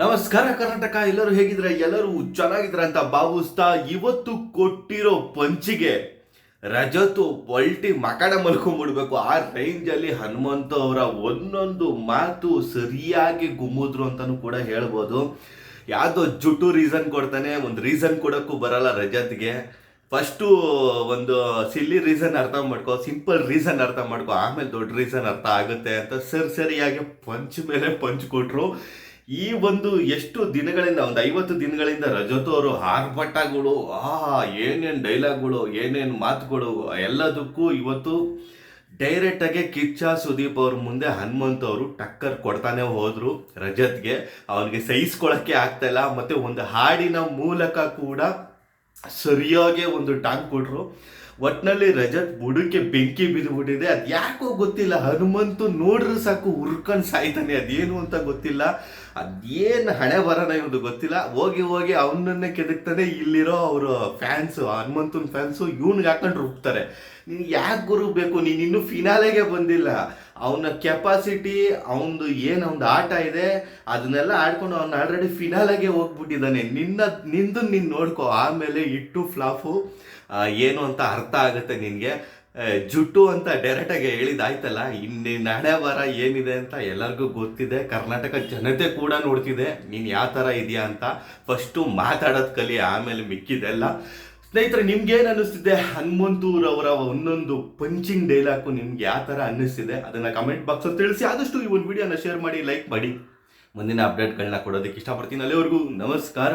ನಮಸ್ಕಾರ ಕರ್ನಾಟಕ, ಎಲ್ಲರೂ ಹೇಗಿದ್ರೆ ಎಲ್ಲರೂ ಚೆನ್ನಾಗಿದ್ರ ಅಂತ ಭಾವಿಸ್ತಾ ಇವತ್ತು ಕೊಟ್ಟಿರೋ ಪಂಚಿಗೆ ರಜತು ಒಲ್ಟಿ ಮಕಡ ಮಲ್ಕೊಂಡ್ಬಿಡ್ಬೇಕು ಆ ರೇಂಜಲ್ಲಿ ಹನುಮಂತ ಅವರ ಒಂದೊಂದು ಮಾತು ಸರಿಯಾಗಿ ಗುಮ್ಮಿದ್ರು ಅಂತಾನು ಕೂಡ ಹೇಳ್ಬೋದು. ಯಾವುದೋ ಜುಟ್ಟು ರೀಸನ್ ಕೊಡ್ತಾನೆ, ಒಂದು ರೀಸನ್ ಕೊಡೋಕ್ಕೂ ಬರಲ್ಲ ರಜತ್ಗೆ ಫಸ್ಟು ಒಂದು ಸಿಲ್ಲಿ ರೀಸನ್ ಅರ್ಥ ಮಾಡ್ಕೋ ಸಿಂಪಲ್ ರೀಸನ್ ಅರ್ಥ ಮಾಡ್ಕೋ, ಆಮೇಲೆ ದೊಡ್ಡ ರೀಸನ್ ಅರ್ಥ ಆಗುತ್ತೆ ಅಂತ ಸರಿ ಸರಿಯಾಗಿ ಪಂಚ್ ಮೇಲೆ ಪಂಚ್ ಕೊಟ್ರು. ಈ ಒಂದು ಎಷ್ಟು ದಿನಗಳಿಂದ, ಒಂದು ಐವತ್ತು ದಿನಗಳಿಂದ ರಜತೋರು ಆರ್ಭಟಗಳು, ಆ, ಏನೇನು ಡೈಲಾಗ್ಗಳು ಏನೇನು ಮಾತುಗಳು, ಎಲ್ಲದಕ್ಕೂ ಇವತ್ತು ಡೈರೆಕ್ಟಾಗಿ ಕಿಚ್ಚ ಸುದೀಪ್ ಅವ್ರ ಮುಂದೆ ಹನುಮಂತ್ ಅವರು ಟಕ್ಕರ್ ಕೊಡ್ತಾನೆ ಹೋದರು ರಜತ್ಗೆ. ಅವನಿಗೆ ಸಹಿಸ್ಕೊಳ್ಳೋಕ್ಕೆ ಆಗ್ತಾ ಇಲ್ಲ, ಮತ್ತೆ ಒಂದು ಹಾಡಿನ ಮೂಲಕ ಕೂಡ ಸರಿಯಾಗಿ ಒಂದು ಟಾಂಗ್ ಕೊಟ್ರು. ಒಟ್ನಲ್ಲಿ ರಜತ್ ಬುಡಕ್ಕೆ ಬೆಂಕಿ ಬಿದ್ದುಬಿಟ್ಟಿದೆ ಅದು ಯಾಕೋ ಗೊತ್ತಿಲ್ಲ. ಹನುಮಂತು ನೋಡ್ರೆ ಸಾಕು ಹುರ್ಕೊಂಡು ಸಾಯ್ತಾನೆ. ಅದೇನು ಅಂತ ಗೊತ್ತಿಲ್ಲ. ಅದೇನು ಹಣೆ ಬರೋಣ ಇವ್ರದ್ದು ಗೊತ್ತಿಲ್ಲ. ಹೋಗಿ ಹೋಗಿ ಅವನನ್ನೇ ಕೆದಕ್ತಾನೆ ಇಲ್ಲಿರೋ ಅವರು ಫ್ಯಾನ್ಸು ಹನುಮಂತನ ಫ್ಯಾನ್ಸು ಇವ್ನಿಗೆ ಹಾಕೊಂಡು ರುಬ್ತಾರೆ. ನೀನು ಯಾಕೆ ಗುರು ಬೇಕು ನೀನು ಇನ್ನೂ ಫಿನಾಲೆಗೆ ಬಂದಿಲ್ಲ. ಅವನ ಕೆಪಾಸಿಟಿ ಅವನದು ಏನು ಅವನದು ಆಟ ಇದೆ, ಅದನ್ನೆಲ್ಲ ಆಡ್ಕೊಂಡು ಅವ್ನು ಆಲ್ರೆಡಿ ಫಿನಾಲಾಗೆ ಹೋಗ್ಬಿಟ್ಟಿದ್ದಾನೆ. ನಿನ್ನ, ನಿಂದು ನೀನು ನೋಡ್ಕೊ. ಆಮೇಲೆ ಇಟ್ಟು ಫ್ಲಾಫು ಏನು ಅಂತ ಅರ್ಥ ಆಗುತ್ತೆ ನಿನಗೆ. ಜುಟ್ಟು ಅಂತ ಡೈರೆಕ್ಟಾಗಿ ಹೇಳಿದಾಯ್ತಲ್ಲ ಇನ್ನು ನಡೆ ಬರ ಏನಿದೆ ಅಂತ ಎಲ್ಲರಿಗೂ ಗೊತ್ತಿದೆ. ಕರ್ನಾಟಕ ಜನತೆ ಕೂಡ ನೋಡ್ತಿದೆ. ನೀನು ಯಾವ ಥರ ಇದೆಯಾ ಅಂತ. ಫಸ್ಟು ಮಾತಾಡೋದು ಕಲಿ, ಆಮೇಲೆ ಮಿಕ್ಕಿದೆಲ್ಲ. ಸ್ನೇಹಿತರೆ ನಿಮ್ಗೇನು ಅನ್ನಿಸ್ತಿದೆ? ಹನುಮಂತೂರ್ ಅವರ ಒಂದೊಂದು ಪಂಚಿಂಗ್ ಡೈಲಾಗು ನಿಮ್ಗೆ ಯಾವ ಥರ ಅನ್ನಿಸ್ತಿದೆ? ಅದನ್ನು ಕಮೆಂಟ್ ಬಾಕ್ಸಲ್ಲಿ ತಿಳಿಸಿ ಆದಷ್ಟು ಈ ಒಂದು ವಿಡಿಯೋನ ಶೇರ್ ಮಾಡಿ ಲೈಕ್ ಮಾಡಿ. ಮುಂದಿನ ಅಪ್ಡೇಟ್ಗಳನ್ನ ಕೊಡೋದಕ್ಕೆ ಇಷ್ಟಪಡ್ತೀನಿ. ಅಲ್ಲಿವರೆಗೂ ನಮಸ್ಕಾರ.